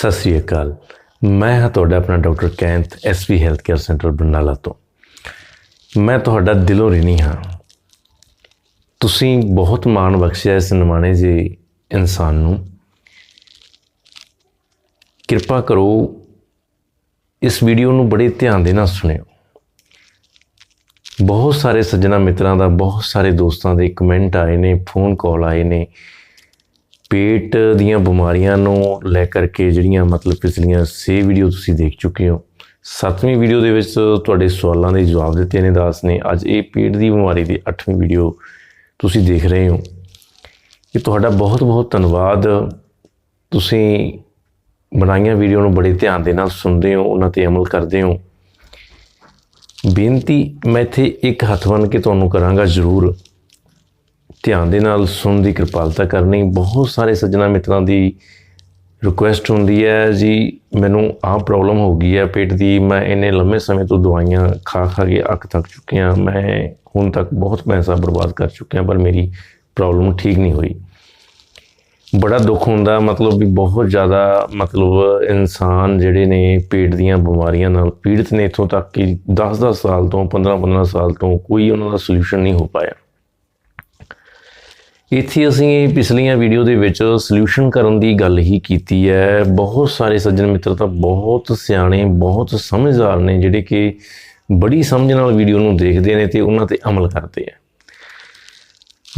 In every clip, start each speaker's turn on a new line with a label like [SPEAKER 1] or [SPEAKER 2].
[SPEAKER 1] ਸਤਿ ਸ੍ਰੀ ਅਕਾਲ। ਮੈਂ ਹਾਂ ਤੁਹਾਡਾ ਆਪਣਾ doctor Kainth SV health care centre Barnala ਤੋਂ। ਮੈਂ ਤੁਹਾਡਾ ਦਿਲੋਂ ਰਿਣੀ ਹਾਂ। ਤੁਸੀਂ ਬਹੁਤ ਮਾਣ ਬਖਸ਼ਿਆ ਇਸ ਨਿਮਾਣੇ ਜਿਹੇ ਇਨਸਾਨ ਨੂੰ। ਕਿਰਪਾ ਕਰੋ ਇਸ ਵੀਡੀਓ ਨੂੰ ਬੜੇ ਧਿਆਨ ਦੇ ਨਾਲ ਸੁਣਿਓ। ਬਹੁਤ ਸਾਰੇ ਸੱਜਣਾ ਮਿੱਤਰਾਂ ਦਾ, ਬਹੁਤ ਸਾਰੇ ਦੋਸਤਾਂ ਦੇ ਕਮੈਂਟ ਆਏ ਨੇ ਫੋਨ ਕਾਲ ਆਏ ਨੇ। ਪੇਟ ਦੀਆਂ ਬਿਮਾਰੀਆਂ ਨੂੰ ਲੈ ਕਰਕੇ ਜਿਹੜੀਆਂ ਮਤਲਬ ਪਿਛਲੀਆਂ 6 ਵੀਡੀਓ ਤੁਸੀਂ ਦੇਖ ਚੁੱਕੇ ਹੋ, ਸੱਤਵੀਂ ਵੀਡੀਓ ਦੇ ਵਿੱਚ ਤੁਹਾਡੇ ਸਵਾਲਾਂ ਦੇ ਜਵਾਬ ਦਿੱਤੇ ਨੇ ਦਾਸ ਨੇ। ਅੱਜ ਇਹ ਪੇਟ ਦੀ ਬਿਮਾਰੀ ਦੀ 8ਵੀਂ ਵੀਡੀਓ ਤੁਸੀਂ ਦੇਖ ਰਹੇ ਹੋ। ਇਹ ਤੁਹਾਡਾ ਬਹੁਤ ਬਹੁਤ ਧੰਨਵਾਦ। ਤੁਸੀਂ ਬਣਾਈਆਂ ਵੀਡੀਓ ਨੂੰ ਬੜੇ ਧਿਆਨ ਦੇ ਨਾਲ ਸੁਣਦੇ ਹੋ, ਉਹਨਾਂ ਤੇ ਅਮਲ ਕਰਦੇ ਹੋ। ਬੇਨਤੀ, ਮੈਂ ਇੱਥੇ ਇੱਕ ਹੱਥ ਬੰਨ ਕੇ ਤੁਹਾਨੂੰ ਕਰਾਂਗਾ ਜ਼ਰੂਰ। ਧਿਆਨ ਦੇ ਨਾਲ ਸੁਣਨ ਦੀ ਕਿਰਪਾਲਤਾ ਕਰਨੀ, ਬਹੁਤ ਸਾਰੇ ਸੱਜਣਾ ਮਿੱਤਰਾਂ ਦੀ ਰਿਕੁਐਸਟ ਹੁੰਦੀ ਹੈ ਜੀ, ਮੈਨੂੰ ਆਹ ਪ੍ਰੋਬਲਮ ਹੋ ਗਈ ਹੈ ਪੇਟ ਦੀ, ਮੈਂ ਇੰਨੇ ਲੰਮੇ ਸਮੇਂ ਤੋਂ ਦਵਾਈਆਂ ਖਾ ਖਾ ਕੇ ਅੱਕ ਥੱਕ ਚੁੱਕਿਆ ਮੈਂ ਹੁਣ ਤੱਕ ਬਹੁਤ ਪੈਸਾ ਬਰਬਾਦ ਕਰ ਚੁੱਕਿਆ ਪਰ ਮੇਰੀ ਪ੍ਰੋਬਲਮ ਠੀਕ ਨਹੀਂ ਹੋਈ। ਬੜਾ ਦੁੱਖ ਹੁੰਦਾ, ਮਤਲਬ ਵੀ ਬਹੁਤ ਜ਼ਿਆਦਾ ਮਤਲਬ ਇਨਸਾਨ ਜਿਹੜੇ ਨੇ ਪੇਟ ਦੀਆਂ ਬਿਮਾਰੀਆਂ ਨਾਲ ਪੀੜਤ ਨੇ ਇਥੋਂ ਤੱਕ ਕਿ 10-10 ਸਾਲ ਤੋਂ 15-15 ਸਾਲ ਤੋਂ ਕੋਈ ਉਹਨਾਂ ਦਾ ਸੋਲੂਸ਼ਨ ਨਹੀਂ ਹੋ ਪਾਇਆ। ਇੱਥੇ ਅਸੀਂ ਪਿਛਲੀਆਂ ਵੀਡੀਓ ਦੇ ਵਿੱਚ ਸੋਲੂਸ਼ਨ ਕਰਨ ਦੀ ਗੱਲ ਹੀ ਕੀਤੀ ਹੈ। ਬਹੁਤ ਸਾਰੇ ਸੱਜਣ ਮਿੱਤਰ ਤਾਂ ਬਹੁਤ ਸਿਆਣੇ, ਬਹੁਤ ਸਮਝਦਾਰ ਨੇ ਜਿਹੜੇ ਕਿ ਬੜੀ ਸਮਝ ਨਾਲ ਵੀਡੀਓ ਨੂੰ ਦੇਖਦੇ ਨੇ ਤੇ ਉਹਨਾਂ ਤੇ ਅਮਲ ਕਰਦੇ ਆ।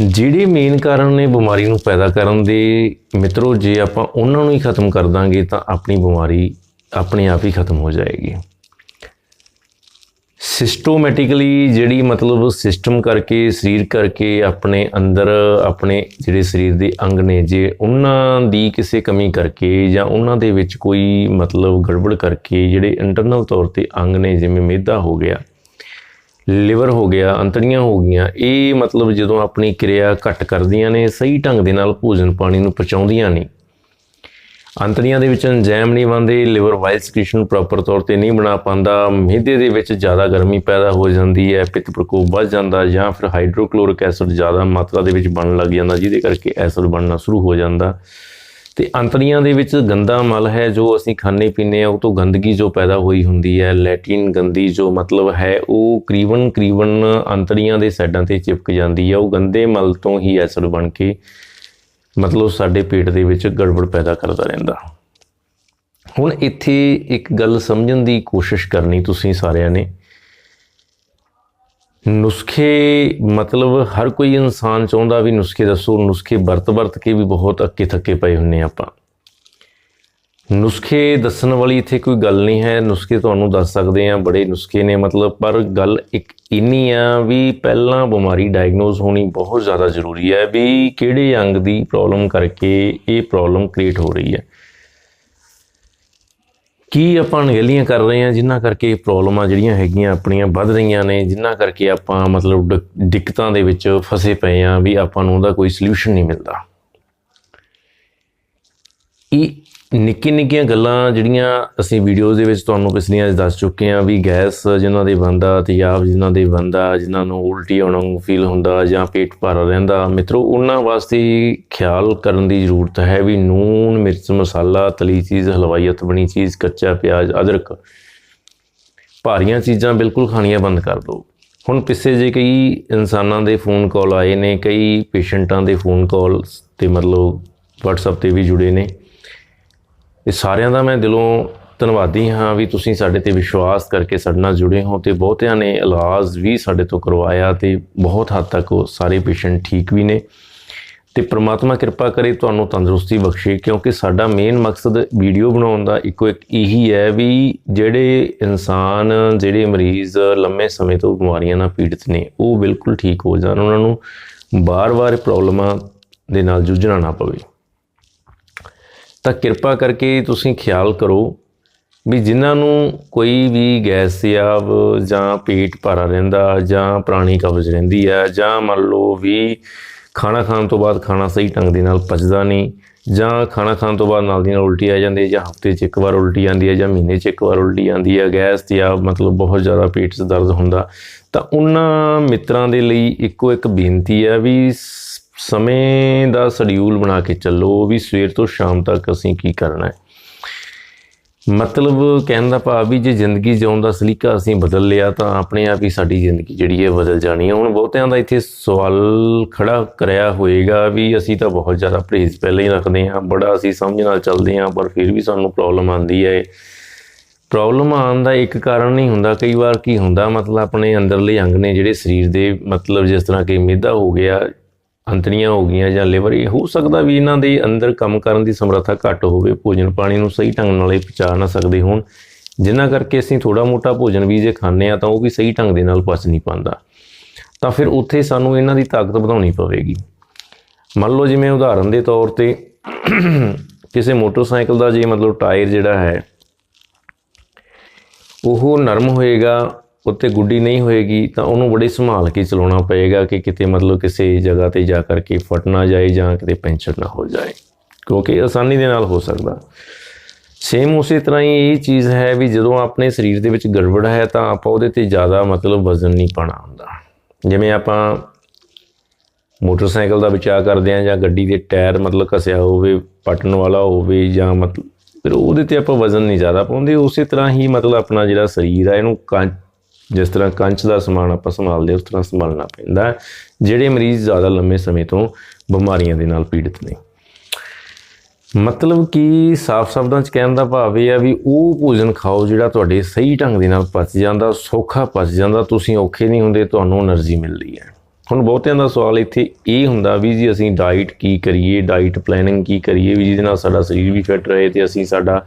[SPEAKER 1] ਜਿਹੜੇ ਮੇਨ ਕਾਰਨ ਨੇ ਬਿਮਾਰੀ ਨੂੰ ਪੈਦਾ ਕਰਨ ਦੇ, ਮਿੱਤਰੋ, ਜੇ ਆਪਾਂ ਉਹਨਾਂ ਨੂੰ ਹੀ ਖਤਮ ਕਰ ਦਾਂਗੇ ਤਾਂ ਆਪਣੀ ਬਿਮਾਰੀ ਆਪਣੇ ਆਪ ਹੀ ਖਤਮ ਹੋ ਜਾਏਗੀ। ਸਿਸਟੋਮੈਟਿਕਲੀ ਜਿਹੜੀ ਮਤਲਬ ਸਿਸਟਮ ਕਰਕੇ, ਸਰੀਰ ਕਰਕੇ ਆਪਣੇ ਅੰਦਰ, ਆਪਣੇ ਜਿਹੜੇ ਸਰੀਰ ਦੇ ਅੰਗ ਨੇ, ਜੇ ਉਹਨਾਂ ਦੀ ਕਿਸੇ ਕਮੀ ਕਰਕੇ ਜਾਂ ਉਹਨਾਂ ਦੇ ਵਿੱਚ ਕੋਈ ਮਤਲਬ ਗੜਬੜ ਕਰਕੇ ਜਿਹੜੇ ਇੰਟਰਨਲ ਤੌਰ ਤੇ ਅੰਗ ਨੇ, ਜਿਵੇਂ ਮੇਦਾ ਹੋ ਗਿਆ ਲਿਵਰ ਹੋ ਗਿਆ, ਅੰਤੜੀਆਂ ਹੋ ਗਈਆਂ, ਇਹ ਮਤਲਬ ਜਦੋਂ ਆਪਣੀ ਕਿਰਿਆ ਘਟ ਕਰਦੀਆਂ ਨੇ, ਸਹੀ ਢੰਗ ਦੇ ਨਾਲ ਭੋਜਨ ਪਾਣੀ ਨੂੰ ਪਚਾਉਂਦੀਆਂ ਨਹੀਂ ਅੰਤੜੀਆਂ ਦੇ ਵਿੱਚ ਐਂਜ਼ਾਈਮ ਨਹੀਂ ਬਣਦੇ ਲਿਵਰ ਵਾਈਲ ਸਕ੍ਰੀਸ਼ਨ ਪ੍ਰੋਪਰ ਤੌਰ ਤੇ ਨਹੀਂ ਬਣਾ ਪਾਉਂਦਾ, ਮਿਹਦੇ ਦੇ ਵਿੱਚ ਜ਼ਿਆਦਾ ਗਰਮੀ ਪੈਦਾ ਹੋ ਜਾਂਦੀ ਹੈ, ਪਿੱਤ ਪ੍ਰਕੋਪ ਵੱਧ ਜਾਂਦਾ ਜਾਂ ਫਿਰ ਹਾਈਡਰੋਕਲੋਰਿਕ ਐਸਿਡ ਜ਼ਿਆਦਾ ਮਾਤਰਾ ਦੇ ਵਿੱਚ ਬਣਨ ਲੱਗ ਜਾਂਦਾ, ਜਿਹਦੇ ਕਰਕੇ ਐਸਿਡ ਬਣਨਾ ਸ਼ੁਰੂ ਹੋ ਜਾਂਦਾ। ਤੇ ਅੰਤੜੀਆਂ ਦੇ ਵਿੱਚ ਗੰਦਾ ਮਲ ਹੈ, ਜੋ ਅਸੀਂ ਖਾਣੇ ਪੀਣੇ ਆ ਉਹ ਤੋਂ ਗੰਦਗੀ ਜੋ ਪੈਦਾ ਹੋਈ ਹੁੰਦੀ ਹੈ, ਲੈਟਿਨ ਗੰਦੀ ਜੋ ਮਤਲਬ ਹੈ, ਉਹ ਕਰੀਬਨ ਕਰੀਬਨ ਅੰਤੜੀਆਂ ਦੇ ਸਾਈਡਾਂ ਤੇ ਚਿਪਕ ਜਾਂਦੀ ਹੈ, ਉਹ ਗੰਦੇ ਮਲ ਤੋਂ ਹੀ ਐਸਿਡ ਬਣ ਕੇ ਮਤਲਬ ਸਾਡੇ ਪੇਟ ਦੇ ਵਿੱਚ ਗੜਬੜ ਪੈਦਾ ਕਰਦਾ ਰਹਿੰਦਾ। ਹੁਣ ਇੱਥੇ ਇੱਕ ਗੱਲ ਸਮਝਣ ਦੀ ਕੋਸ਼ਿਸ਼ ਕਰਨੀ ਤੁਸੀਂ ਸਾਰਿਆਂ ਨੇ। ਨੁਸਖੇ ਮਤਲਬ ਹਰ ਕੋਈ ਇਨਸਾਨ ਚਾਹੁੰਦਾ ਵੀ ਨੁਸਖੇ ਦੱਸੋ, ਨੁਸਖੇ ਵਰਤ ਵਰਤ ਕੇ ਵੀ ਬਹੁਤ ਅੱਕੇ ਥੱਕੇ ਪਏ ਹੁੰਨੇ ਆਪਾਂ। ਨੁਸਖੇ ਦੱਸਣ ਵਾਲੀ ਇੱਥੇ ਕੋਈ ਗੱਲ ਨਹੀਂ ਹੈ। ਨੁਸਖੇ ਤੁਹਾਨੂੰ ਦੱਸ ਸਕਦੇ ਆ ਬੜੇ ਨੁਸਖੇ ਨੇ ਮਤਲਬ, ਪਰ ਗੱਲ ਇੱਕ ਇੰਨੀ ਆ ਵੀ ਪਹਿਲਾਂ ਬਿਮਾਰੀ ਡਾਇਗਨੋਸ ਹੋਣੀ ਬਹੁਤ ਜ਼ਿਆਦਾ ਜ਼ਰੂਰੀ ਹੈ ਵੀ ਕਿਹੜੇ ਅੰਗ ਦੀ ਪ੍ਰੋਬਲਮ ਕਰਕੇ ਇਹ ਪ੍ਰੋਬਲਮ ਕ੍ਰੀਏਟ ਹੋ ਰਹੀ ਹੈ। ਕੀ ਆਪਾਂ ਅਣਗਹਿਲੀਆਂ ਕਰ ਰਹੇ ਹਾਂ ਜਿਨ੍ਹਾਂ ਕਰਕੇ ਇਹ ਪ੍ਰੋਬਲਮਾਂ ਜਿਹੜੀਆਂ ਹੈਗੀਆਂ ਆਪਣੀਆਂ ਵੱਧ ਰਹੀਆਂ ਨੇ ਜਿਨ੍ਹਾਂ ਕਰਕੇ ਆਪਾਂ ਮਤਲਬ ਡ- ਦਿੱਕਤਾਂ ਦੇ ਵਿੱਚ ਫਸੇ ਪਏ ਆ ਵੀ ਆਪਾਂ ਨੂੰ ਉਹਦਾ ਕੋਈ ਸੋਲੂਸ਼ਨ ਨਹੀਂ ਮਿਲਦਾ। ਇਹ ਨਿੱਕੀ ਨਿੱਕੀਆਂ ਗੱਲਾਂ ਜਿਹੜੀਆਂ ਅਸੀਂ ਵੀਡੀਓਜ਼ ਦੇ ਵਿੱਚ ਤੁਹਾਨੂੰ ਪਿਛਲੀਆਂ ਦੱਸ ਚੁੱਕੇ ਆ ਵੀ ਗੈਸ ਜਿਨ੍ਹਾਂ ਦੇ ਬੰਦਾ ਤੇਜ਼ਾਬ ਜਿਨ੍ਹਾਂ ਦੇ ਬੰਦਾ ਜਿਨ੍ਹਾਂ ਨੂੰ ਉਲਟੀ ਆਉਣਾ ਫੀਲ ਹੁੰਦਾ ਜਾਂ ਪੇਟ ਭਰ ਰਹਿੰਦਾ, ਮਿੱਤਰੋ, ਉਹਨਾਂ ਵਾਸਤੇ ਖਿਆਲ ਕਰਨ ਦੀ ਜ਼ਰੂਰਤ ਹੈ ਵੀ ਨੂਨ, ਮਿਰਚ, ਮਸਾਲਾ, ਤਲੀ ਚੀਜ਼ ਹਲਵਾਈਅਤ ਬਣੀ ਚੀਜ਼, ਕੱਚਾ ਪਿਆਜ਼, ਅਦਰਕ, ਭਾਰੀਆਂ ਚੀਜ਼ਾਂ ਬਿਲਕੁਲ ਖਾਣੀਆਂ ਬੰਦ ਕਰ ਦਿਓ। ਹੁਣ ਪਿੱਛੇ ਜੇ ਕਈ ਇਨਸਾਨਾਂ ਦੇ ਫੋਨ ਕਾਲ ਆਏ ਨੇ, ਕਈ ਪੇਸ਼ੈਂਟਾਂ ਦੇ ਫੋਨ ਕਾਲ ਤੇ ਮਤਲਬ WhatsApp ਤੇ ਵੀ ਜੁੜੇ ਨੇ। ਇਹ ਸਾਰਿਆਂ ਦਾ ਮੈਂ ਦਿਲੋਂ ਧੰਨਵਾਦੀ ਹਾਂ ਵੀ ਤੁਸੀਂ ਸਾਡੇ ਤੇ ਵਿਸ਼ਵਾਸ ਕਰਕੇ ਸਾਡੇ ਨਾਲ ਜੁੜੇ ਹੋ ਤੇ ਬਹੁਤਿਆਂ ਨੇ ਇਲਾਜ ਵੀ ਸਾਡੇ ਤੋਂ ਕਰਵਾਇਆ ਤੇ ਬਹੁਤ ਹੱਦ ਤੱਕ ਉਹ ਸਾਰੇ ਪੇਸ਼ੈਂਟ ਠੀਕ ਵੀ ਨੇ। ਤੇ ਪ੍ਰਮਾਤਮਾ ਕਿਰਪਾ ਕਰੇ ਤੁਹਾਨੂੰ ਤੰਦਰੁਸਤੀ ਬਖਸ਼ੇ ਕਿਉਂਕਿ ਸਾਡਾ ਮੇਨ ਮਕਸਦ ਵੀਡੀਓ ਬਣਾਉਣ ਦਾ ਇੱਕੋ ਇੱਕ ਇਹੀ ਹੈ ਵੀ ਜਿਹੜੇ ਇਨਸਾਨ, ਜਿਹੜੇ ਮਰੀਜ਼ ਲੰਮੇ ਸਮੇਂ ਤੋਂ ਬਿਮਾਰੀਆਂ ਨਾਲ ਪੀੜਤ ਨੇ, ਉਹ ਬਿਲਕੁਲ ਠੀਕ ਹੋ ਜਾਣ, ਉਹਨਾਂ ਨੂੰ ਬਾਰ-ਬਾਰ ਪ੍ਰੋਬਲਮਾਂ ਦੇ ਨਾਲ ਜੂਝਣਾ ਨਾ ਪਵੇ। ਤਾਂ ਕਿਰਪਾ ਕਰਕੇ ਤੁਸੀਂ ਖਿਆਲ ਕਰੋ ਵੀ ਜਿਨ੍ਹਾਂ ਨੂੰ ਕੋਈ ਵੀ ਗੈਸ ਸਿਆਬ ਜਾਂ ਪੇਟ ਭਰਾ ਰਹਿੰਦਾ, ਜਾਂ ਪੁਰਾਣੀ ਕਬਜ਼ ਰਹਿੰਦੀ ਹੈ, ਜਾਂ ਮੰਨ ਲਓ ਵੀ ਖਾਣਾ ਖਾਣ ਤੋਂ ਬਾਅਦ ਖਾਣਾ ਸਹੀ ਢੰਗ ਦੇ ਨਾਲ ਪਚਦਾ ਨਹੀਂ, ਜਾਂ ਖਾਣਾ ਖਾਣ ਤੋਂ ਬਾਅਦ ਨਾਲ ਦੀ ਨਾਲ ਉਲਟੀ ਆ ਜਾਂਦੀ ਹੈ, ਜਾਂ ਹਫ਼ਤੇ 'ਚ ਇੱਕ ਵਾਰ ਉਲਟੀ ਆਉਂਦੀ ਹੈ, ਜਾਂ ਮਹੀਨੇ 'ਚ ਇੱਕ ਵਾਰ ਉਲਟੀ ਆਉਂਦੀ ਹੈ ਗੈਸ ਸਿਆਬ ਮਤਲਬ ਬਹੁਤ ਜ਼ਿਆਦਾ ਪੇਟ 'ਚ ਦਰਦ ਹੁੰਦਾ, ਤਾਂ ਉਹਨਾਂ ਮਿੱਤਰਾਂ ਦੇ ਲਈ ਇੱਕੋ ਇੱਕ ਬੇਨਤੀ ਹੈ ਵੀ ਸ- ਸਮੇਂ ਦਾ ਸ਼ਡਿਊਲ ਬਣਾ ਕੇ ਚੱਲੋ ਵੀ ਸਵੇਰ ਤੋਂ ਸ਼ਾਮ ਤੱਕ ਅਸੀਂ ਕੀ ਕਰਨਾ ਹੈ। ਮਤਲਬ ਕਹਿਣ ਦਾ ਭਾਵ ਵੀ ਜੇ ਜ਼ਿੰਦਗੀ ਜਿਉਣ ਦਾ ਸਲੀਕਾ ਅਸੀਂ ਬਦਲ ਲਿਆ ਤਾਂ ਆਪਣੇ ਆਪ ਹੀ ਸਾਡੀ ਜ਼ਿੰਦਗੀ ਜਿਹੜੀ ਹੈ ਬਦਲ ਜਾਣੀ ਹੈ। ਹੁਣ ਬਹੁਤਿਆਂ ਦਾ ਇੱਥੇ ਸਵਾਲ ਖੜਾ ਕਰਿਆ ਹੋਏਗਾ ਵੀ ਅਸੀਂ ਤਾਂ ਬਹੁਤ ਜ਼ਿਆਦਾ ਪਰਹੇਜ਼ ਪਹਿਲਾਂ ਹੀ ਰੱਖਦੇ ਹਾਂ, ਬੜਾ ਅਸੀਂ ਸਮਝ ਨਾਲ ਚੱਲਦੇ ਹਾਂ, ਪਰ ਫਿਰ ਵੀ ਸਾਨੂੰ ਪ੍ਰੋਬਲਮ ਆਉਂਦੀ ਹੈ। ਪ੍ਰੋਬਲਮ ਆਉਣ ਦਾ ਇੱਕ ਕਾਰਨ ਨਹੀਂ ਹੁੰਦਾ, ਕਈ ਵਾਰ ਕੀ ਹੁੰਦਾ, ਮਤਲਬ ਆਪਣੇ ਅੰਦਰਲੇ ਅੰਗ ਨੇ ਜਿਹੜੇ ਸਰੀਰ ਦੇ ਮਤਲਬ ਜਿਸ ਤਰ੍ਹਾਂ ਕਿ ਮਿਹਦਾ ਹੋ ਗਿਆ ਅੰਤੜੀਆਂ ਹੋ ਗਈਆਂ ਜਾਂ ਲਿਵਰ, ਇਹ ਹੋ ਸਕਦਾ ਵੀ ਇਹਨਾਂ ਦੇ ਅੰਦਰ ਕੰਮ ਕਰਨ ਦੀ ਸਮਰੱਥਾ ਘੱਟ ਹੋਵੇ, ਭੋਜਨ ਪਾਣੀ ਨੂੰ ਸਹੀ ਢੰਗ ਨਾਲ ਇਹ ਪਚਾ ਨਾ ਸਕਦੇ ਹੋਣ। ਜਿਨ੍ਹਾਂ ਕਰਕੇ ਅਸੀਂ ਥੋੜਾ ਮੋਟਾ ਭੋਜਨ ਵੀ ਜੇ ਖਾਂਦੇ ਆ ਤਾਂ ਉਹ ਵੀ ਸਹੀ ਢੰਗ ਦੇ ਨਾਲ ਪਚ ਨਹੀਂ ਪਾਉਂਦਾ। ਤਾਂ ਫਿਰ ਉੱਥੇ ਸਾਨੂੰ ਇਹਨਾਂ ਦੀ ਤਾਕਤ ਵਧਾਉਣੀ ਪਵੇਗੀ। ਮੰਨ ਲਓ ਜਿਵੇਂ ਉਦਾਹਰਨ ਦੇ ਤੌਰ ਤੇ ਕਿਸੇ ਮੋਟਰਸਾਈਕਲ ਦਾ ਜੇ ਮਤਲਬ ਟਾਇਰ ਜਿਹੜਾ ਹੈ, ਉਹ ਨਰਮ ਹੋਏਗਾ ਉੱਤੇ ਗੁੱਡੀ ਨਹੀਂ ਹੋਏਗੀ ਤਾਂ ਉਹਨੂੰ ਬੜੇ ਸੰਭਾਲ ਕੇ ਚਲਾਉਣਾ ਪਏਗਾ ਕਿ ਕਿਤੇ ਮਤਲਬ ਕਿਸੇ ਜਗ੍ਹਾ ਤੇ ਜਾ ਕਰਕੇ ਫਟ ਨਾ ਜਾਏ ਜਾਂ ਕਿਤੇ ਪੈਂਚਰ ਨਾ ਹੋ ਜਾਏ, ਕਿਉਂਕਿ ਆਸਾਨੀ ਦੇ ਨਾਲ ਹੋ ਸਕਦਾ। ਸੇਮ ਉਸੇ ਤਰ੍ਹਾਂ ਹੀ ਇਹ ਚੀਜ਼ ਹੈ ਵੀ ਜਦੋਂ ਆਪਣੇ ਸਰੀਰ ਦੇ ਵਿੱਚ ਗੜਬੜ ਹੈ ਤਾਂ ਆਪਾਂ ਉਹਦੇ ਤੇ ਜ਼ਿਆਦਾ ਮਤਲਬ ਵਜ਼ਨ ਨਹੀਂ ਪਾਣਾ ਹੁੰਦਾ। ਜਿਵੇਂ ਆਪਾਂ ਮੋਟਰਸਾਈਕਲ ਦਾ ਬਚਾਅ ਕਰਦੇ ਆ ਜਾਂ ਗੱਡੀ ਦੇ ਟਾਇਰ ਮਤਲਬ ਘਸਿਆ ਹੋਵੇ ਪਟਣ ਵਾਲਾ ਹੋਵੇ ਜਾਂ ਮਤਲਬ, ਫਿਰ ਉਹਦੇ ਤੇ ਆਪਾਂ ਵਜ਼ਨ ਨਹੀਂ ਜ਼ਿਆਦਾ ਪਾਉਂਦੇ, ਉਸੇ ਤਰ੍ਹਾਂ ਹੀ ਮਤਲਬ ਆਪਣਾ ਜਿਹੜਾ ਸਰੀਰ ਆ, ਇਹਨੂੰ ਕਾਂ ਜਿਸ ਤਰ੍ਹਾਂ ਕੰਚ ਦਾ ਸਮਾਨ ਆਪਾਂ ਸੰਭਾਲਦੇ ਉਸ ਤਰ੍ਹਾਂ ਸੰਭਾਲਣਾ ਪੈਂਦਾ ਜਿਹੜੇ ਮਰੀਜ਼ ਜ਼ਿਆਦਾ ਲੰਮੇ ਸਮੇਂ ਤੋਂ ਬਿਮਾਰੀਆਂ ਦੇ ਨਾਲ ਪੀੜਤ ਨੇ। ਮਤਲਬ ਕਿ ਸਾਫ਼ ਸ਼ਬਦਾਂ 'ਚ ਕਹਿਣ ਦਾ ਭਾਵ ਇਹ ਆ ਵੀ ਉਹ ਭੋਜਨ ਖਾਓ ਜਿਹੜਾ ਤੁਹਾਡੇ ਸਹੀ ਢੰਗ ਦੇ ਨਾਲ ਪਚ ਜਾਂਦਾ, ਸੌਖਾ ਪਚ ਜਾਂਦਾ, ਤੁਸੀਂ ਔਖੇ ਨਹੀਂ ਹੁੰਦੇ, ਤੁਹਾਨੂੰ એનર્ਜੀ ਮਿਲਦੀ ਹੈ। ਹੁਣ ਬਹੁਤਿਆਂ ਦਾ ਸਵਾਲ ਇੱਥੇ ਇਹ ਹੁੰਦਾ ਵੀ ਜੀ ਅਸੀਂ ਡਾਈਟ ਕੀ ਕਰੀਏ ਡਾਈਟ ਪਲੈਨਿੰਗ ਕੀ ਕਰੀਏ ਵੀ ਜਿਹਦੇ ਨਾਲ ਸਾਡਾ ਸਰੀਰ ਵੀ ਫਿੱਟ ਰਹੇ ਤੇ ਅਸੀਂ ਸਾਡਾ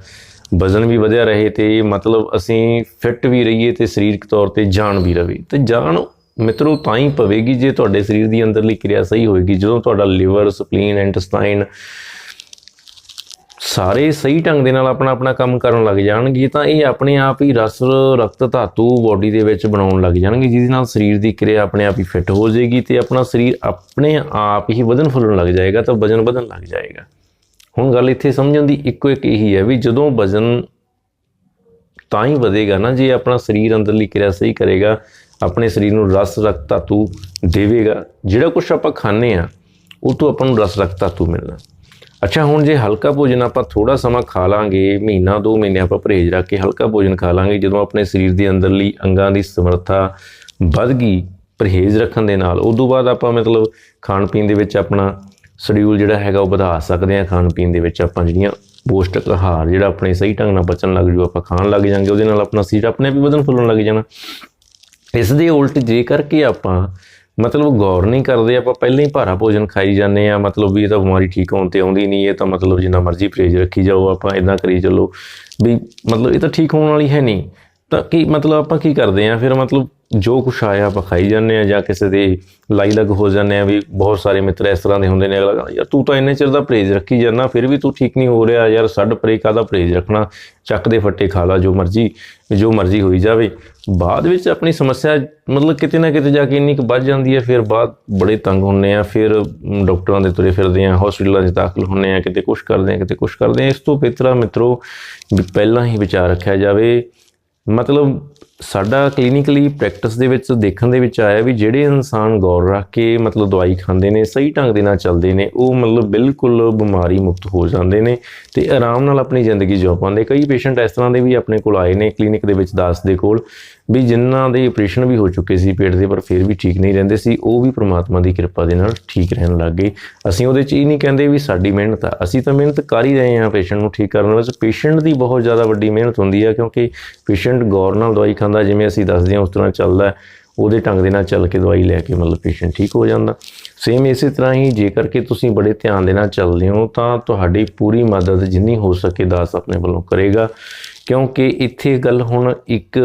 [SPEAKER 1] ਵਜ਼ਨ ਵੀ ਵਧਿਆ ਰਹੇ ਤੇ ਮਤਲਬ ਅਸੀਂ ਫਿੱਟ ਵੀ ਰਹੀਏ ਤੇ ਸਰੀਰਕ ਤੌਰ ਤੇ ਜਾਨ ਵੀ ਰਵੇ। ਤੇ ਜਾਨ ਮਿੱਤਰੋ ਤਾਂ ਹੀ ਪਵੇਗੀ ਜੇ ਤੁਹਾਡੇ ਸਰੀਰ ਦੀ ਅੰਦਰਲੀ ਕਿਰਿਆ ਸਹੀ ਹੋਏਗੀ। ਜਦੋਂ ਤੁਹਾਡਾ ਲਿਵਰ ਸਪਲੀਨ ਇੰਟੈਸਟਾਈਨ ਸਾਰੇ ਸਹੀ ਢੰਗ ਦੇ ਨਾਲ ਆਪਣਾ ਆਪਣਾ ਕੰਮ ਕਰਨ ਲੱਗ ਜਾਣਗੇ, ਤਾਂ ਇਹ ਆਪਣੇ ਆਪ ਹੀ ਰਸ, ਰਕਤ, ਧਾਤੂ ਬਾਡੀ ਦੇ ਵਿੱਚ ਬਣਾਉਣ ਲੱਗ ਜਾਣਗੇ, ਜਿਹਦੇ ਨਾਲ ਸਰੀਰ ਦੀ ਕਿਰਿਆ ਆਪਣੇ ਆਪ ਹੀ ਫਿੱਟ ਹੋ ਜਾਏਗੀ ਤੇ ਆਪਣਾ ਸਰੀਰ ਆਪਣੇ ਆਪ ਹੀ ਵਧਣ ਫੁੱਲਣ ਲੱਗ ਜਾਏਗਾ ਤਾਂ ਵਜਨ ਵਧਣ ਲੱਗ ਜਾਏਗਾ। ਹੁਣ ਗੱਲ ਇੱਥੇ ਸਮਝਣ ਦੀ ਇੱਕੋ ਇੱਕ ਇਹੀ ਹੈ ਵੀ ਜਦੋਂ ਵਜਨ ਤਾਂ ਹੀ ਵਧੇਗਾ ਨਾ, ਜੇ ਆਪਣਾ ਸਰੀਰ ਅੰਦਰਲੀ ਕਿਰਿਆ ਸਹੀ ਕਰੇਗਾ, ਆਪਣੇ ਸਰੀਰ ਨੂੰ ਰਸ ਰਕਤ ਧਾਤੂ ਦੇਵੇਗਾ, ਜਿਹੜਾ ਕੁਝ ਆਪਾਂ ਖਾਂਦੇ ਆ ਉਹ ਤੋਂ ਆਪਾਂ ਨੂੰ ਰਸ ਰਕਤ ਧਾਤੂ ਮਿਲਣਾ। ਅੱਛਾ, ਹੁਣ ਜੇ ਹਲਕਾ ਭੋਜਨ ਆਪਾਂ ਥੋੜਾ ਸਮਾਂ ਖਾ ਲਾਂਗੇ, ਮਹੀਨਾ, ਦੋ ਮਹੀਨੇ ਆਪਾਂ ਪਰਹੇਜ਼ ਰੱਖ ਕੇ ਹਲਕਾ ਭੋਜਨ ਖਾ ਲਾਂਗੇ, ਜਦੋਂ ਆਪਣੇ ਸਰੀਰ ਦੇ ਅੰਦਰਲੀ ਅੰਗਾਂ ਦੀ ਸਮਰੱਥਾ ਵੱਧ ਗਈ ਪਰਹੇਜ਼ ਰੱਖਣ ਦੇ ਨਾਲ, ਉਦੋਂ ਬਾਅਦ ਆਪਾਂ ਮਤਲਬ ਖਾਣ ਪੀਣ ਦੇ ਵਿੱਚ ਆਪਣਾ ਸ਼ਡਿਊਲ ਜਿਹੜਾ ਹੈਗਾ ਉਹ ਵਧਾ ਸਕਦੇ ਹਾਂ ਖਾਣ ਪੀਣ ਦੇ ਵਿੱਚ ਆਪਾਂ ਜਿਹੜੀਆਂ ਪੌਸ਼ਟਿਕ ਆਹਾਰ, ਜਿਹੜਾ ਆਪਣੇ ਸਹੀ ਢੰਗ ਨਾਲ ਪਚਣ ਲੱਗ ਜੂ ਆਪਾਂ ਖਾਣ ਲੱਗ ਜਾਾਂਗੇ, ਉਹਦੇ ਨਾਲ ਆਪਣਾ ਸਰੀਰ ਆਪਣੇ ਵੀ ਵਧਣ ਫੁੱਲਣ ਲੱਗ ਜਾਣਾ। ਇਸ ਦੇ ਉਲਟ ਜੇ ਕਰਕੇ ਆਪਾਂ ਮਤਲਬ ਗੌਰ ਨਹੀਂ ਕਰਦੇ, ਆਪਾਂ ਪਹਿਲਾਂ ਹੀ ਭਾਰਾ ਭੋਜਨ ਖਾਈ ਜਾਂਦੇ ਆ ਮਤਲਬ ਵੀ ਇਹ ਤਾਂ ਬਿਮਾਰੀ ਠੀਕ ਹੋਣ ਤੇ ਆਉਂਦੀ ਨਹੀਂ, ਇਹ ਤਾਂ ਮਤਲਬ ਜਿੰਨਾ ਮਰਜ਼ੀ ਪਰਹੇਜ਼ ਰੱਖੀ ਜਾਓ, ਆਪਾਂ ਇਦਾਂ ਕਰੀ ਚੱਲੋ, ਵੀ ਮਤਲਬ ਇਹ ਤਾਂ ਠੀਕ ਹੋਣ ਵਾਲੀ ਹੈ ਨਹੀਂ। ਤਾਂ ਕੀ ਮਤਲਬ ਆਪਾਂ ਕੀ ਕਰਦੇ ਆ ਫਿਰ ਮਤਲਬ ਜੋ ਕੁਛ ਆਇਆ ਆਪਾਂ ਖਾਈ ਜਾਂਦੇ ਆ ਜਾਂ ਕਿਸੇ ਦੇ ਲਾਈ ਲੱਗ ਹੋ ਜਾਂਦੇ ਆ ਵੀ ਬਹੁਤ ਸਾਰੇ ਮਿੱਤਰ ਇਸ ਤਰ੍ਹਾਂ ਦੇ ਹੁੰਦੇ ਨੇ ਅਗਲਾ ਕਹਿੰਦਾ ਯਾਰ ਤੂੰ ਤਾਂ ਇੰਨੇ ਚਿਰ ਦਾ ਪਰਹੇਜ਼ ਰੱਖੀ ਜਾਂਦਾ ਫਿਰ ਵੀ ਤੂੰ ਠੀਕ ਨਹੀਂ ਹੋ ਰਿਹਾ ਯਾਰ ਛੱਡ ਪਰੇ ਕਾਹਦਾ ਪਰਹੇਜ਼ ਰੱਖਣਾ? ਚੱਕ ਦੇ ਫੱਟੇ ਖਾ ਲਾ ਜੋ ਮਰਜ਼ੀ ਜੋ ਮਰਜ਼ੀ ਹੋਈ ਜਾਵੇ। ਬਾਅਦ ਵਿੱਚ ਆਪਣੀ ਸਮੱਸਿਆ ਮਤਲਬ ਕਿਤੇ ਨਾ ਕਿਤੇ ਜਾ ਕੇ ਇੰਨੀ ਕੁ ਵੱਧ ਜਾਂਦੀ ਹੈ ਫਿਰ ਬਾਅਦ ਬੜੇ ਤੰਗ ਹੁੰਨੇ ਆ ਫਿਰ ਮ, ਡਾਕਟਰਾਂ ਦੇ ਤੁਰੇ ਫਿਰਦੇ ਆ ਹਸਪੀਟਲਾਂ 'ਚ ਦਾਖਲ ਹੁੰਨੇ ਆ ਕਿਤੇ ਕੁਛ ਕਰਦੇ ਆ ਕਿਤੇ ਕੁਛ ਕਰਦੇ ਆ ਇਸ ਤੋਂ ਬਿਹਤਰ ਆ ਮਿੱਤਰੋ ਪਹਿਲਾਂ ਹੀ ਵਿਚਾਰ ਰੱਖਿਆ ਜਾਵੇ ਮਤਲਬ ਸਾਡਾ ਕਲੀਨਿਕਲੀ ਪ੍ਰੈਕਟਿਸ ਦੇ ਵਿੱਚ, ਦੇਖਣ ਦੇ ਵਿੱਚ ਆਇਆ ਵੀ ਜਿਹੜੇ ਇਨਸਾਨ ਗੌਰ ਰੱਖ ਕੇ ਮਤਲਬ ਦਵਾਈ ਖਾਂਦੇ ਨੇ, ਸਹੀ ਢੰਗ ਦੇ ਨਾਲ ਚੱਲਦੇ ਨੇ, ਉਹ ਮਤਲਬ ਬਿਲਕੁਲ ਬਿਮਾਰੀ ਮੁਕਤ ਹੋ ਜਾਂਦੇ ਨੇ ਤੇ ਆਰਾਮ ਨਾਲ ਆਪਣੀ ਜ਼ਿੰਦਗੀ ਜਿਉ ਪਾਉਂਦੇ। ਕਈ ਪੇਸ਼ੈਂਟ ਇਸ ਤਰ੍ਹਾਂ ਦੇ ਵੀ ਆਪਣੇ ਕੋਲ ਆਏ ਨੇ ਕਲੀਨਿਕ ਦੇ ਵਿੱਚ ਦਾਸ ਦੇ ਕੋਲ ਵੀ ਜਿਨ੍ਹਾਂ ਦੇ ਆਪਰੇਸ਼ਨ ਵੀ ਹੋ ਚੁੱਕੇ ਸੀ ਪੇਟ ਦੇ, ਪਰ ਫਿਰ ਵੀ ਠੀਕ ਨਹੀਂ ਰਹਿੰਦੇ ਸੀ, ਉਹ ਵੀ ਪ੍ਰਮਾਤਮਾ ਦੀ ਕਿਰਪਾ ਦੇ ਨਾਲ ਠੀਕ ਰਹਿਣ ਲੱਗ ਗਏ। ਅਸੀਂ ਉਹਦੇ 'ਚ ਇਹ ਨਹੀਂ ਕਹਿੰਦੇ ਵੀ ਸਾਡੀ ਮਿਹਨਤ ਆ। ਅਸੀਂ ਤਾਂ ਮਿਹਨਤ ਕਰ ਹੀ ਰਹੇ ਹਾਂ ਪੇਸ਼ੈਂਟ ਨੂੰ ਠੀਕ ਕਰਨ ਵਿੱਚ ਪੇਸ਼ੈਂਟ ਦੀ ਬਹੁਤ ਜ਼ਿਆਦਾ ਵੱਡੀ ਮਿਹਨਤ ਹੁੰਦੀ ਆ, ਕਿਉਂਕਿ ਪੇਸ਼ੈਂਟ ਗੌਰ ਨਾਲ ਦਵਾਈ ਖਾਂਦਾ, ਜਿਵੇਂ ਅਸੀਂ ਦੱਸਦੇ ਹਾਂ ਉਸ ਤਰ੍ਹਾਂ ਚੱਲਦਾ, ਉਹਦੇ ਢੰਗ ਦੇ ਨਾਲ ਚੱਲ ਕੇ ਦਵਾਈ ਲੈ ਕੇ ਮਤਲਬ ਪੇਸ਼ੈਂਟ ਠੀਕ ਹੋ ਜਾਂਦਾ। ਸੇਮ ਇਸੇ ਤਰ੍ਹਾਂ ਹੀ ਜੇਕਰ ਕਿ ਤੁਸੀਂ ਬੜੇ ਧਿਆਨ ਦੇ ਨਾਲ ਚੱਲਦੇ ਹੋ, ਤਾਂ ਤੁਹਾਡੀ ਪੂਰੀ ਮਦਦ ਜਿੰਨੀ ਹੋ ਸਕੇ ਦਾਸ ਆਪਣੇ ਵੱਲੋਂ ਕਰੇਗਾ। ਕਿਉਂਕਿ ਇੱਥੇ ਗੱਲ ਹੁਣ ਇੱਕ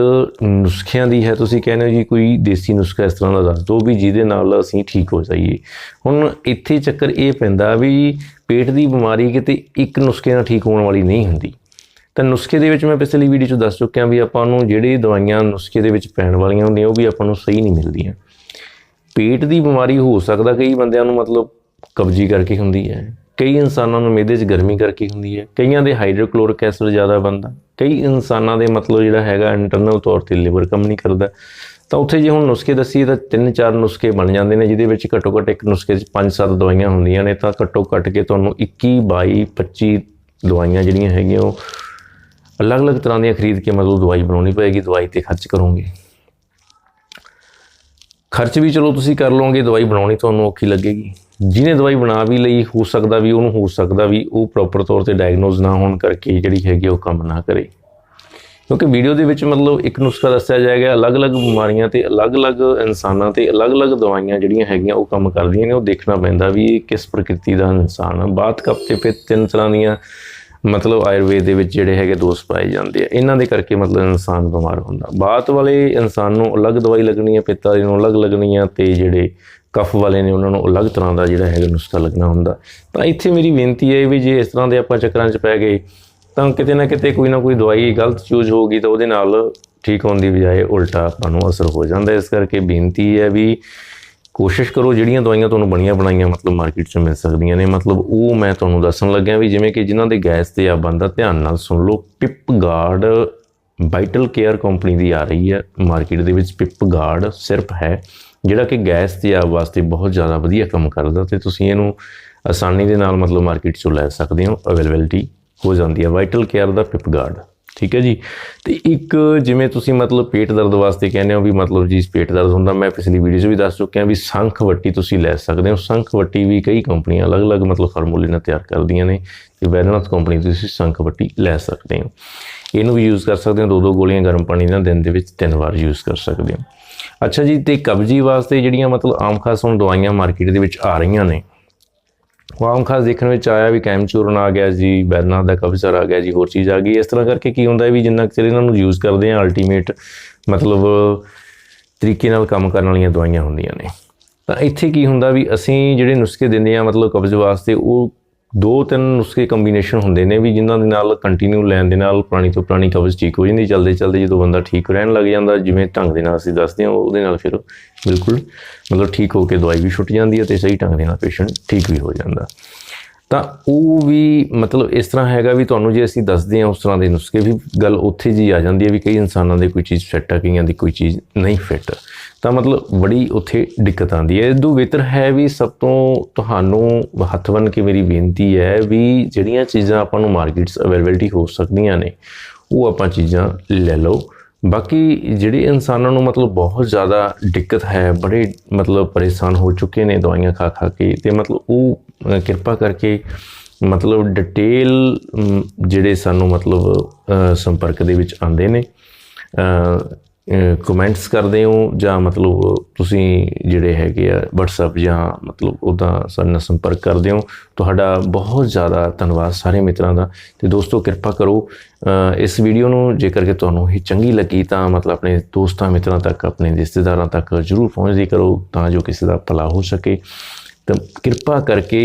[SPEAKER 1] ਨੁਸਖਿਆਂ ਦੀ ਹੈ। ਤੁਸੀਂ ਕਹਿੰਦੇ ਹੋ ਜੀ ਕੋਈ ਦੇਸੀ ਨੁਸਖਾ ਇਸ ਤਰ੍ਹਾਂ ਦਾ ਦੱਸ ਦਿਓ ਵੀ ਜਿਹਦੇ ਨਾਲ ਅਸੀਂ ਠੀਕ ਹੋ ਜਾਈਏ। ਹੁਣ ਇੱਥੇ ਚੱਕਰ ਇਹ ਪੈਂਦਾ ਵੀ ਪੇਟ ਦੀ ਬਿਮਾਰੀ ਕਿਤੇ ਇੱਕ ਨੁਸਖੇ ਨਾਲ ਠੀਕ ਹੋਣ ਵਾਲੀ ਨਹੀਂ ਹੁੰਦੀ। ਤਾਂ ਨੁਸਖੇ ਦੇ ਵਿੱਚ ਮੈਂ ਪਿਛਲੀ ਵੀਡੀਓ 'ਚ ਦੱਸ ਚੁੱਕਿਆ ਵੀ ਆਪਾਂ ਨੂੰ ਜਿਹੜੀ ਦਵਾਈਆਂ ਨੁਸਖੇ ਦੇ ਵਿੱਚ ਪੈਣ ਵਾਲੀਆਂ ਹੁੰਦੀਆਂ, ਉਹ ਵੀ ਆਪਾਂ ਨੂੰ ਸਹੀ ਨਹੀਂ ਮਿਲਦੀਆਂ। ਪੇਟ ਦੀ ਬਿਮਾਰੀ ਹੋ ਸਕਦਾ ਕਈ ਬੰਦਿਆਂ ਨੂੰ ਮਤਲਬ ਕਬਜੀ ਕਰਕੇ ਹੁੰਦੀ ਹੈ। ਕਈ ਇਨਸਾਨਾਂ ਨੂੰ ਮਿਹਦੇ 'ਚ ਗਰਮੀ ਕਰਕੇ ਹੁੰਦੀ ਹੈ, ਕਈਆਂ ਦੇ ਹਾਈਡਰੋਕਲੋਰਿਕ ਐਸਿਡ ਜ਼ਿਆਦਾ ਬਣਦਾ, ਕਈ ਇਨਸਾਨਾਂ ਦੇ ਮਤਲਬ ਜਿਹੜਾ ਹੈਗਾ ਇੰਟਰਨਲ ਤੌਰ ਤੇ ਲਿਵਰ ਕੰਮ ਨਹੀਂ ਕਰਦਾ। ਤਾਂ ਉੱਥੇ ਜੇ ਹੁਣ ਨੁਸਖੇ ਦੱਸੀਏ ਤਾਂ ਤਿੰਨ ਚਾਰ ਨੁਸਖੇ ਬਣ ਜਾਂਦੇ ਨੇ, ਜਿਹਦੇ ਵਿੱਚ ਘੱਟੋ ਘੱਟ ਇੱਕ ਨੁਸਖੇ 'ਚ ਪੰਜ ਸੱਤ ਦਵਾਈਆਂ ਹੁੰਦੀਆਂ ਨੇ, ਤਾਂ ਘੱਟੋ ਘੱਟ ਕੇ ਤੁਹਾਨੂੰ 21 22 25 ਦਵਾਈਆਂ ਜਿਹੜੀਆਂ ਹੈਗੀਆਂ, ਉਹ ਅਲੱਗ-ਅਲੱਗ ਤਰ੍ਹਾਂ ਦੀਆਂ ਖਰੀਦ ਕੇ ਮਤਲਬ ਦਵਾਈ ਬਣਾਉਣੀ ਪਏਗੀ, ਦਵਾਈ ਤੇ ਖਰਚ ਕਰੋਗੇ। ਖਰਚ ਵੀ ਚਲੋ ਤੁਸੀਂ ਕਰ ਲਓਗੇ, ਦਵਾਈ ਬਣਾਉਣੀ ਤੁਹਾਨੂੰ ਔਖੀ ਲੱਗੇਗੀ। ਜਿਹਨੇ ਦਵਾਈ ਬਣਾ ਵੀ ਲਈ, ਹੋ ਸਕਦਾ ਵੀ ਉਹਨੂੰ, ਹੋ ਸਕਦਾ ਵੀ ਉਹ ਪ੍ਰੋਪਰ ਤੌਰ ਤੇ ਡਾਇਗਨੋਜ਼ ਨਾ ਹੋਣ ਕਰਕੇ ਜਿਹੜੀ ਹੈਗੀ ਉਹ ਕੰਮ ਨਾ ਕਰੇ। ਕਿਉਂਕਿ ਵੀਡੀਓ ਦੇ ਵਿੱਚ ਮਤਲਬ ਇੱਕ ਨੁਸਖਾ ਦੱਸਿਆ ਜਾਏਗਾ, ਅਲੱਗ-ਅਲੱਗ ਬਿਮਾਰੀਆਂ ਤੇ ਅਲੱਗ-ਅਲੱਗ ਇਨਸਾਨਾਂ ਤੇ ਅਲੱਗ-ਅਲੱਗ ਦਵਾਈਆਂ ਜਿਹੜੀਆਂ ਹੈਗੀਆਂ ਉਹ ਕੰਮ ਕਰਦੀਆਂ ਨੇ, ਉਹ ਦੇਖਣਾ ਪੈਂਦਾ ਵੀ ਇਹ ਕਿਸ ਪ੍ਰਕਿਰਤੀ ਦਾ ਇਨਸਾਨ ਹੈ ਬਾਤ ਕੱਪ ਤੇ ਫਿਰ ਤਿੰਨ ਤਰ੍ਹਾਂ ਦੀਆਂ ਮਤਲਬ ਆਯੁਰਵੇਦ ਦੇ ਵਿੱਚ ਜਿਹੜੇ ਹੈਗੇ ਦੋਸ਼ ਪਾਏ ਜਾਂਦੇ ਆ। ਇਹਨਾਂ ਦੇ ਕਰਕੇ ਮਤਲਬ ਇਨਸਾਨ ਬਿਮਾਰ ਹੁੰਦਾ। ਬਾਤ ਵਾਲੇ ਇਨਸਾਨ ਨੂੰ ਅਲੱਗ ਦਵਾਈ ਲੱਗਣੀ ਹੈ ਪਿੱਤਾ ਨੂੰ ਅਲੱਗ ਲੱਗਣੀ ਹੈ ਤੇ ਜਿਹੜੇ ਕਫ ਵਾਲੇ ਨੇ ਉਹਨਾਂ ਨੂੰ ਅਲੱਗ ਤਰ੍ਹਾਂ ਦਾ ਜਿਹੜਾ ਹੈਗਾ ਨੁਸਖਾ ਲੱਗਣਾ ਹੁੰਦਾ। ਤਾਂ ਇੱਥੇ ਮੇਰੀ ਬੇਨਤੀ ਹੈ ਵੀ ਜੇ ਇਸ ਤਰ੍ਹਾਂ ਦੇ ਆਪਾਂ ਚੱਕਰਾਂ 'ਚ ਪੈ ਗਏ, ਤਾਂ ਕਿਤੇ ਨਾ ਕਿਤੇ ਕੋਈ ਨਾ ਕੋਈ ਦਵਾਈ ਗਲਤ ਚੂਜ਼ ਗਈ ਤਾਂ ਉਹਦੇ ਨਾਲ ਠੀਕ ਹੋਣ ਦੀ ਬਜਾਏ ਉਲਟਾ ਆਪਾਂ ਨੂੰ ਅਸਰ ਹੋ ਜਾਂਦਾ। ਇਸ ਕਰਕੇ ਬੇਨਤੀ ਹੈ ਵੀ ਕੋਸ਼ਿਸ਼ ਕਰੋ ਜਿਹੜੀਆਂ ਦਵਾਈਆਂ ਤੁਹਾਨੂੰ ਬਣੀਆਂ ਬਣਾਈਆਂ ਮਤਲਬ ਮਾਰਕੀਟ 'ਚ ਮਿਲ ਸਕਦੀਆਂ ਨੇ। ਮਤਲਬ ਉਹ ਮੈਂ ਤੁਹਾਨੂੰ ਦੱਸਣ ਲੱਗਿਆ ਵੀ ਜਿਵੇਂ ਕਿ ਜਿਨ੍ਹਾਂ ਦੇ ਗੈਸ ਤੇ ਆ ਬੰਦਾ ਧਿਆਨ ਨਾਲ ਸੁਣ ਲਓ pip guard vital care company ਦੀ ਆ ਰਹੀ ਹੈ। ਮਾਰਕੀਟ ਦੇ ਵਿੱਚ ਪਿਪ ਗਾਰਡ ਸਿਰਫ ਹੈ। ਜਿਹੜਾ ਕਿ ਗੈਸ ਤੇ ਆਪ ਵਾਸਤੇ ਬਹੁਤ ਜ਼ਿਆਦਾ ਵਧੀਆ ਕੰਮ ਕਰਦਾ ਤੇ ਤੁਸੀਂ ਇਹਨੂੰ ਆਸਾਨੀ ਦੇ ਨਾਲ ਮਤਲਬ ਮਾਰਕੀਟ 'ਚੋਂ ਲੈ ਸਕਦੇ ਹੋ। ਅਵੇਲੇਬਿਲਟੀ ਹੋ ਜਾਂਦੀ ਹੈ। ਵਾਈਟਲ ਕੇਅਰ ਦਾ ਪਿਪਗਾਰਡ ਠੀਕ ਹੈ ਜੀ? ਤੇ ਇੱਕ ਜਿਵੇਂ ਤੁਸੀਂ ਮਤਲਬ ਪੇਟ ਦਰਦ ਵਾਸਤੇ ਕਹਿੰਦੇ ਹੋ ਵੀ ਮਤਲਬ ਜੀ ਪੇਟ ਦਰਦ ਹੁੰਦਾ, ਮੈਂ ਪਿਛਲੀ ਵੀਡੀਓ 'ਚ ਵੀ ਦੱਸ ਚੁੱਕਿਆ ਵੀ ਸੰਖ ਵੱਟੀ ਤੁਸੀਂ ਲੈ ਸਕਦੇ ਹੋ। ਸੰਖ ਵੱਟੀ ਵੀ ਕਈ ਕੰਪਨੀਆਂ ਅਲੱਗ-ਅਲੱਗ ਮਤਲਬ ਫਾਰਮੂਲੇ ਨਾਲ ਤਿਆਰ ਕਰਦੀਆਂ ਨੇ ਤੇ ਵੈਦਨਾਥ ਕੰਪਨੀ ਤੋਂ ਤੁਸੀਂ ਸੰਖ ਵੱਟੀ ਲੈ ਸਕਦੇ ਹੋ। ਇਹਨੂੰ ਵੀ ਯੂਜ਼ ਕਰ ਸਕਦੇ ਹੋ ਦੋ ਦੋ ਗੋਲੀਆਂ ਗਰਮ ਪਾਣੀ ਨਾਲ ਦਿਨ ਦੇ ਵਿੱਚ ਤਿੰਨ ਵਾਰ ਯੂਜ਼ ਕਰ ਸਕਦੇ ਹੋ। ਅੱਛਾ ਜੀ, ਤੇ ਕਬਜੀ ਵਾਸਤੇ ਜਿਹੜੀਆਂ ਮਤਲਬ ਆਮ ਖਾਸ ਹੁਣ ਦਵਾਈਆਂ ਮਾਰਕੀਟ ਦੇ ਵਿੱਚ ਆ ਰਹੀਆਂ ਨੇ ਆਮ ਖਾਸ ਦੇਖਣ ਵਿੱਚ ਆਇਆ ਵੀ ਕੈਮਚੂਰਨ ਆ ਗਿਆ ਜੀ ਬੈਰਨਾਥ ਦਾ ਕਬਜ਼ਰ ਆ ਗਿਆ ਜੀ, ਹੋਰ ਚੀਜ਼ ਆ ਗਈ। ਇਸ ਤਰ੍ਹਾਂ ਕਰਕੇ ਕੀ ਹੁੰਦਾ ਵੀ ਜਿੰਨਾ ਕੁ ਚਿਰ ਇਹਨਾਂ ਨੂੰ ਯੂਜ਼ ਕਰਦੇ ਆ ਅਲਟੀਮੇਟ ਮਤਲਬ ਤਰੀਕੇ ਨਾਲ ਕੰਮ ਕਰਨ ਵਾਲੀਆਂ ਦਵਾਈਆਂ ਹੁੰਦੀਆਂ ਨੇ। ਤਾਂ ਇੱਥੇ ਕੀ ਹੁੰਦਾ ਵੀ ਅਸੀਂ ਜਿਹੜੇ ਨੁਸਖੇ ਦਿੰਦੇ ਆ, ਮਤਲਬ ਕਬਜ਼ ਵਾਸਤੇ, ਉਹ ਦੋ ਤਿੰਨ ਨੁਸਖੇ ਕੰਬੀਨੇਸ਼ਨ ਹੁੰਦੇ ਨੇ ਵੀ ਜਿਨ੍ਹਾਂ ਦੇ ਨਾਲ ਕੰਟੀਨਿਊ ਲੈਣ ਦੇ ਨਾਲ ਪੁਰਾਣੀ ਤੋਂ ਪੁਰਾਣੀ ਕਬਜ਼ ਠੀਕ ਹੋ ਜਾਂਦੀ ਚਲਦੇ ਚਲਦੇ ਜਦੋਂ ਬੰਦਾ ਠੀਕ ਰਹਿਣ ਲੱਗ ਜਾਂਦਾ, ਜਿਵੇਂ ਢੰਗ ਦੇ ਨਾਲ ਅਸੀਂ ਦੱਸਦੇ ਹਾਂ, ਉਹਦੇ ਨਾਲ ਫਿਰ ਬਿਲਕੁਲ ਮਤਲਬ ਠੀਕ ਹੋ ਕੇ ਦਵਾਈ ਵੀ ਛੁੱਟ ਜਾਂਦੀ ਹੈ ਤੇ ਸਹੀ ਢੰਗ ਦੇ ਨਾਲ ਪੇਸ਼ੈਂਟ ਠੀਕ ਵੀ ਹੋ ਜਾਂਦਾ। ਤਾਂ ਉਹ ਵੀ ਮਤਲਬ ਇਸ ਤਰ੍ਹਾਂ ਹੈਗਾ ਵੀ ਤੁਹਾਨੂੰ ਜੇ ਅਸੀਂ ਦੱਸਦੇ ਹਾਂ ਉਸ ਤਰ੍ਹਾਂ ਦੇ ਨੁਸਖੇ ਵੀ ਗੱਲ ਉੱਥੇ ਜੀ ਆ ਜਾਂਦੀ ਹੈ ਵੀ ਕਈ ਇਨਸਾਨਾਂ ਦੇ ਕੋਈ ਚੀਜ਼ ਫਿੱਟ ਆ, ਕਈਆਂ ਦੀ ਕੋਈ ਚੀਜ਼ ਨਹੀਂ ਫਿੱਟ। ਤਾਂ ਮਤਲਬ ਬੜੀ ਉੱਥੇ ਦਿੱਕਤ ਆਉਂਦੀ ਹੈ। ਇਦੋਂ ਬਿਹਤਰ ਹੈ ਵੀ ਸਭ ਤੋਂ ਤੁਹਾਨੂੰ ਹੱਥ ਬੰਨ ਕੇ ਮੇਰੀ ਬੇਨਤੀ ਹੈ ਵੀ ਜਿਹੜੀਆਂ ਚੀਜ਼ਾਂ ਆਪਾਂ ਨੂੰ ਮਾਰਕੀਟਸ ਅਵੇਲੇਬਿਲਟੀ ਹੋ ਸਕਦੀਆਂ ਨੇ, ਉਹ ਆਪਾਂ ਚੀਜ਼ਾਂ ਲੈ ਲਓ। ਬਾਕੀ ਜਿਹੜੇ ਇਨਸਾਨਾਂ ਨੂੰ ਮਤਲਬ ਬਹੁਤ ਜ਼ਿਆਦਾ ਦਿੱਕਤ ਹੈ, ਬੜੇ ਮਤਲਬ ਪਰੇਸ਼ਾਨ ਹੋ ਚੁੱਕੇ ਨੇ ਦਵਾਈਆਂ ਖਾ ਖਾ ਕੇ ਤੇ ਮਤਲਬ ਉਹ ਕਿਰਪਾ ਕਰਕੇ ਮਤਲਬ ਡਿਟੇਲ ਜਿਹੜੇ ਸਾਨੂੰ ਮਤਲਬ ਸੰਪਰਕ ਦੇ ਵਿੱਚ ਆਉਂਦੇ ਨੇ। ਕਮੈਂਟਸ ਕਰਦੇ ਹੋ ਜਾਂ ਮਤਲਬ ਤੁਸੀਂ ਜਿਹੜੇ ਹੈਗੇ ਆ WhatsApp ਜਾਂ ਮਤਲਬ ਉਹਦਾ ਸਾਡੇ ਨਾਲ ਸੰਪਰਕ ਕਰਦੇ ਹੋ? ਤੁਹਾਡਾ ਬਹੁਤ ਜ਼ਿਆਦਾ ਧੰਨਵਾਦ ਸਾਰੇ ਮਿੱਤਰਾਂ ਦਾ ਤੇ ਦੋਸਤੋ, ਕਿਰਪਾ ਕਰੋ ਇਸ ਵੀਡੀਓ ਨੂੰ ਜੇਕਰ ਕਿ ਤੁਹਾਨੂੰ ਇਹ ਚੰਗੀ ਲੱਗੀ ਤਾਂ ਮਤਲਬ ਆਪਣੇ ਦੋਸਤਾਂ, ਮਿੱਤਰਾਂ ਤੱਕ, ਆਪਣੇ ਰਿਸ਼ਤੇਦਾਰਾਂ ਤੱਕ ਜਰੂਰ ਪਹੁੰਚਦੀ ਕਰੋ ਤਾਂ ਜੋ ਕਿਸੇ ਦਾ ਭਲਾ ਹੋ ਸਕੇ। ਤਾਂ ਕਿਰਪਾ ਕਰਕੇ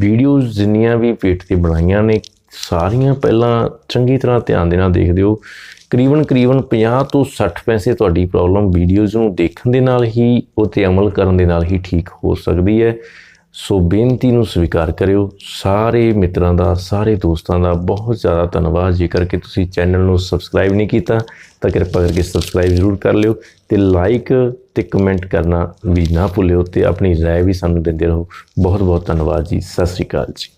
[SPEAKER 1] ਵੀਡੀਓਜ਼ ਜਿੰਨੀਆਂ ਵੀ ਪੇਟ ਤੇ ਬਣਾਈਆਂ ਨੇ ਸਾਰੀਆਂ ਪਹਿਲਾਂ ਚੰਗੀ ਤਰ੍ਹਾਂ ਧਿਆਨ ਦੇ ਨਾਲ ਦੇਖਦੇ ਹੋ ਕਰੀਬਨ ਕਰੀਬਨ 50 ਤੋਂ 60 ਪੈਸੇ ਤੁਹਾਡੀ ਪ੍ਰੋਬਲਮ ਵੀਡੀਓਜ਼ ਨੂੰ ਦੇਖਣ ਦੇ ਨਾਲ ਹੀ ਉਹ ਤੇ ਅਮਲ ਕਰਨ ਦੇ ਨਾਲ ਹੀ ਠੀਕ ਹੋ ਸਕਦੀ ਹੈ। ਸੋ ਬੇਨਤੀ ਨੂੰ ਸਵੀਕਾਰ ਕਰਿਓ। ਸਾਰੇ ਮਿੱਤਰਾਂ ਦਾ, ਸਾਰੇ ਦੋਸਤਾਂ ਦਾ ਬਹੁਤ ਜ਼ਿਆਦਾ ਧੰਨਵਾਦ। ਜੇਕਰ ਕਿ ਤੁਸੀਂ ਚੈਨਲ ਨੂੰ ਸਬਸਕ੍ਰਾਈਬ ਨਹੀਂ ਕੀਤਾ, ਤਾਂ ਕਿਰਪਾ ਕਰਕੇ ਸਬਸਕ੍ਰਾਈਬ ਜ਼ਰੂਰ ਕਰ ਲਿਓ ਤੇ ਲਾਈਕ ਤੇ ਕਮੈਂਟ ਕਰਨਾ ਵੀ ਨਾ ਭੁੱਲਿਓ ਤੇ ਆਪਣੀ ਰਾਏ ਵੀ ਸਾਨੂੰ ਦਿੰਦੇ ਰਹੋ। ਬਹੁਤ ਬਹੁਤ ਧੰਨਵਾਦ ਜੀ। ਸਤਿ ਸ਼੍ਰੀ ਅਕਾਲ ਜੀ।